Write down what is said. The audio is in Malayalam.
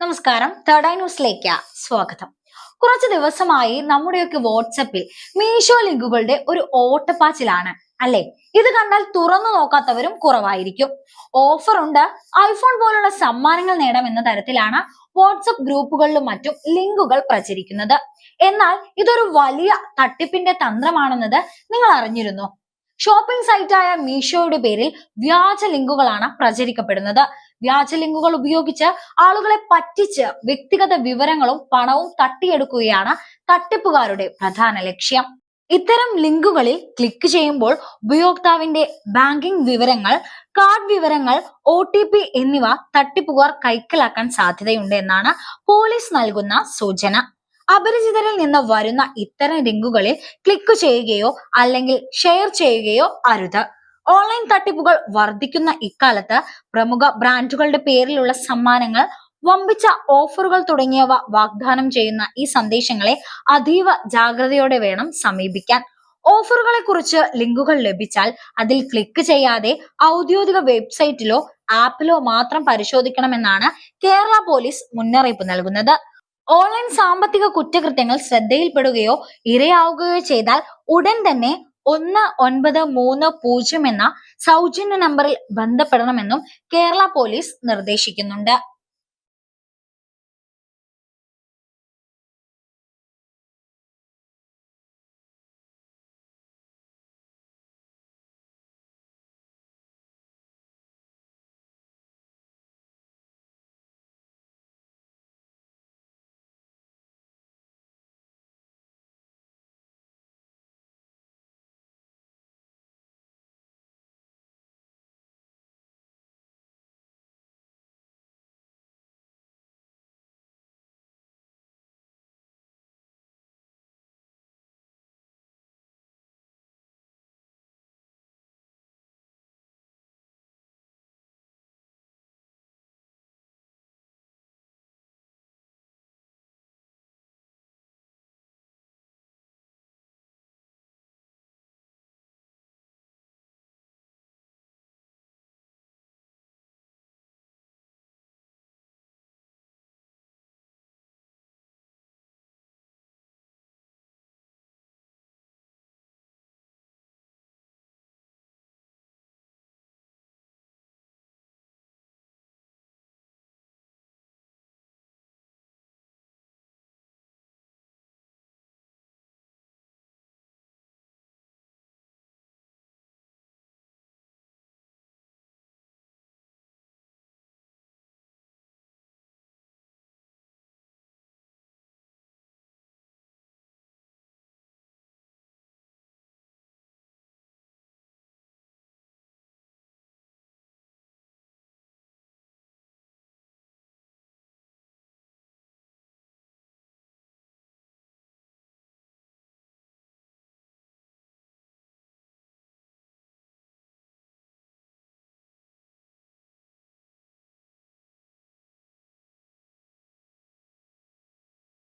നമസ്കാരം. തേർഡ് ഐ ന്യൂസിലേക്ക് സ്വാഗതം. കുറച്ച് ദിവസമായി നമ്മുടെയൊക്കെ വാട്സപ്പിൽ മീഷോ ലിങ്കുകളുടെ ഒരു ഓട്ടപ്പാച്ചിലാണ് അല്ലെ? ഇത് കണ്ടാൽ തുറന്നു നോക്കാത്തവരും കുറവായിരിക്കും. ഓഫർ ഉണ്ട്. ഐഫോൺ പോലുള്ള സമ്മാനങ്ങൾ നേടാം എന്ന തരത്തിലാണ് വാട്സപ്പ് ഗ്രൂപ്പുകളിലും മറ്റും ലിങ്കുകൾ പ്രചരിക്കുന്നത്. എന്നാൽ ഇതൊരു വലിയ തട്ടിപ്പിന്റെ തന്ത്രമാണെന്നത് നിങ്ങൾ അറിഞ്ഞിരുന്നോ? ഷോപ്പിംഗ് സൈറ്റായ മീഷോയുടെ പേരിൽ വ്യാജ ലിങ്കുകളാണ് പ്രചരിക്കപ്പെടുന്നത്. വ്യാജ ലിങ്കുകൾ ഉപയോഗിച്ച് ആളുകളെ പറ്റിച്ച് വ്യക്തിഗത വിവരങ്ങളും പണവും തട്ടിയെടുക്കുകയാണ് തട്ടിപ്പുകാരുടെ പ്രധാന ലക്ഷ്യം. ഇത്തരം ലിങ്കുകളിൽ ക്ലിക്ക് ചെയ്യുമ്പോൾ ഉപയോക്താവിന്റെ ബാങ്കിംഗ് വിവരങ്ങൾ കാർഡ് വിവരങ്ങൾ ഒ ടി പി എന്നിവ തട്ടിപ്പുകാർ കൈക്കലാക്കാൻ സാധ്യതയുണ്ട് എന്നാണ് പോലീസ് നൽകുന്ന സൂചന. അപരിചിതരിൽ നിന്ന് വരുന്ന ഇത്തരം ലിങ്കുകളിൽ ക്ലിക്ക് ചെയ്യുകയോ അല്ലെങ്കിൽ ഷെയർ ചെയ്യുകയോ അരുത്. ഓൺലൈൻ തട്ടിപ്പുകൾ വർദ്ധിക്കുന്ന ഇക്കാലത്ത് പ്രമുഖ ബ്രാൻഡുകളുടെ പേരിലുള്ള സമ്മാനങ്ങൾ വമ്പിച്ച ഓഫറുകൾ തുടങ്ങിയവ വാഗ്ദാനം ചെയ്യുന്ന ഈ സന്ദേശങ്ങളെ അതീവ ജാഗ്രതയോടെ വേണം സമീപിക്കാൻ. ഓഫറുകളെ കുറിച്ച് ലിങ്കുകൾ ലഭിച്ചാൽ അതിൽ ക്ലിക്ക് ചെയ്യാതെ ഔദ്യോഗിക വെബ്സൈറ്റിലോ ആപ്പിലോ മാത്രം പരിശോധിക്കണമെന്നാണ് കേരള പോലീസ് മുന്നറിയിപ്പ് നൽകുന്നത്. ഓൺലൈൻ സാമ്പത്തിക കുറ്റകൃത്യങ്ങൾ ശ്രദ്ധയിൽപ്പെടുകയോ ഇരയാവുകയോ ചെയ്താൽ ഉടൻ തന്നെ ഒന്ന് ഒൻപത് മൂന്ന് പൂജ്യം എന്ന സൗജന്യ നമ്പറിൽ ബന്ധപ്പെടണമെന്നും കേരള പോലീസ് നിർദ്ദേശിക്കുന്നുണ്ട്.